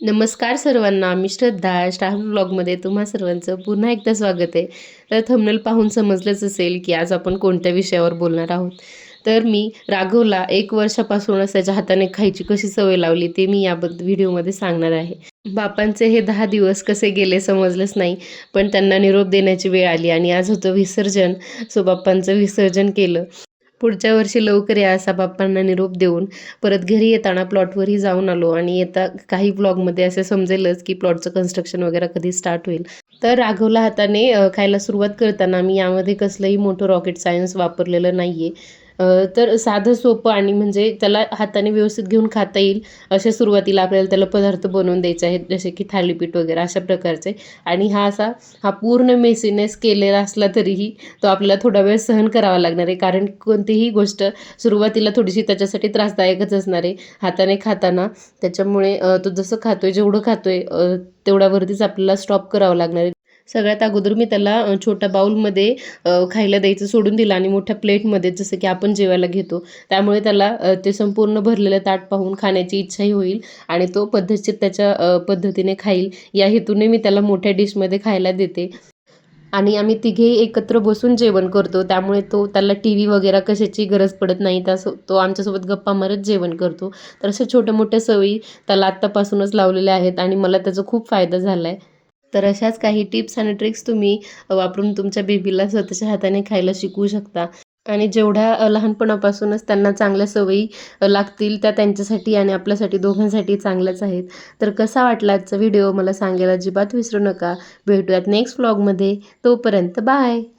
नमस्कार सर्वांना मी श्रद्धा स्टार ब्लॉगमध्ये तुम्हा सर्वांचं पुन्हा एकदा स्वागत आहे. तर थंबनेल पाहून समजलंच असेल की आज आपण कोणत्या विषयावर बोलणार आहोत. तर मी राघवला एक वर्षापासूनच त्याच्या हाताने खायची कशी सवय लावली ते मी याबद्दल व्हिडिओमध्ये सांगणार आहे. बापांचे हे दहा दिवस कसे गेले समजलंच नाही पण त्यांना निरोप देण्याची वेळ आली आणि आज होतं विसर्जन. सो बाप्पांचं विसर्जन केलं. पुढच्या वर्षी लवकर या असा बाप्पांना निरोप देऊन परत घरी येताना प्लॉटवरही जाऊन आलो आणि येता काही ब्लॉगमध्ये असे समजेलच की प्लॉटचं कन्स्ट्रक्शन वगैरे कधी स्टार्ट होईल. तर राघवला हाताने खायला सुरुवात करताना मी यामध्ये कसलंही मोठं रॉकेट सायन्स वापरलेलं नाही आहे तर साधं सोपं आणि म्हणजे त्याला हाताने व्यवस्थित घेऊन खाता येईल अशा सुरुवातीला आपल्याला त्याला पदार्थ बनवून द्यायचे आहेत जसे की थालीपीठ वगैरे अशा प्रकारचे. आणि हा असा हा पूर्ण मेसीनेस केलेला असला तरीही तो आपल्याला थोडा वेळ सहन करावा लागणार आहे. कारण कोणतीही गोष्ट सुरुवातीला थोडीशी त्याच्यासाठी त्रासदायकच असणार आहे. हाताने खाताना त्याच्यामुळे तो जसं खातोय जेवढं खातोय आहे तेवढ्यावरतीच आपल्याला स्टॉप करावं लागणार आहे. सगळ्यात अगोदर मी त्याला छोट्या बाऊलमध्ये खायला द्यायचं सोडून दिलं आणि मोठ्या प्लेटमध्ये जसं की आपण जेवायला घेतो. त्यामुळे त्याला ते संपूर्ण भरलेलं ताट पाहून खाण्याची इच्छाही होईल आणि तो पद्धतशीर त्याच्या पद्धतीने खाईल. या हेतूने मी त्याला मोठ्या डिशमध्ये खायला देते. आणि आम्ही तिघेही एकत्र बसून जेवण करतो. त्यामुळे तो त्याला टी व्ही वगैरे कशाची गरज पडत नाही. त्या तो आमच्यासोबत गप्पा मारत जेवण करतो. तर अशा छोट्या मोठ्या सवयी त्याला आत्तापासूनच लावलेल्या आहेत आणि मला त्याचा खूप फायदा झाला आहे तर अशाच काही टिप्स आणि ट्रिक्स तुम्ही वापरून तुमच्या बेबीला स्वतःच्या हाताने खायला शिकवू शकता. आणि जेवढ्या लहानपणापासूनच त्यांना चांगल्या सवयी लागतील त्या त्यांच्यासाठी आणि आपल्यासाठी दोघांसाठी चांगल्याच आहेत. तर कसा वाटला आजचा व्हिडिओ? मला सांगायला अजिबात विसरू नका. भेटूयात नेक्स्ट व्लॉगमध्ये तोपर्यंत बाय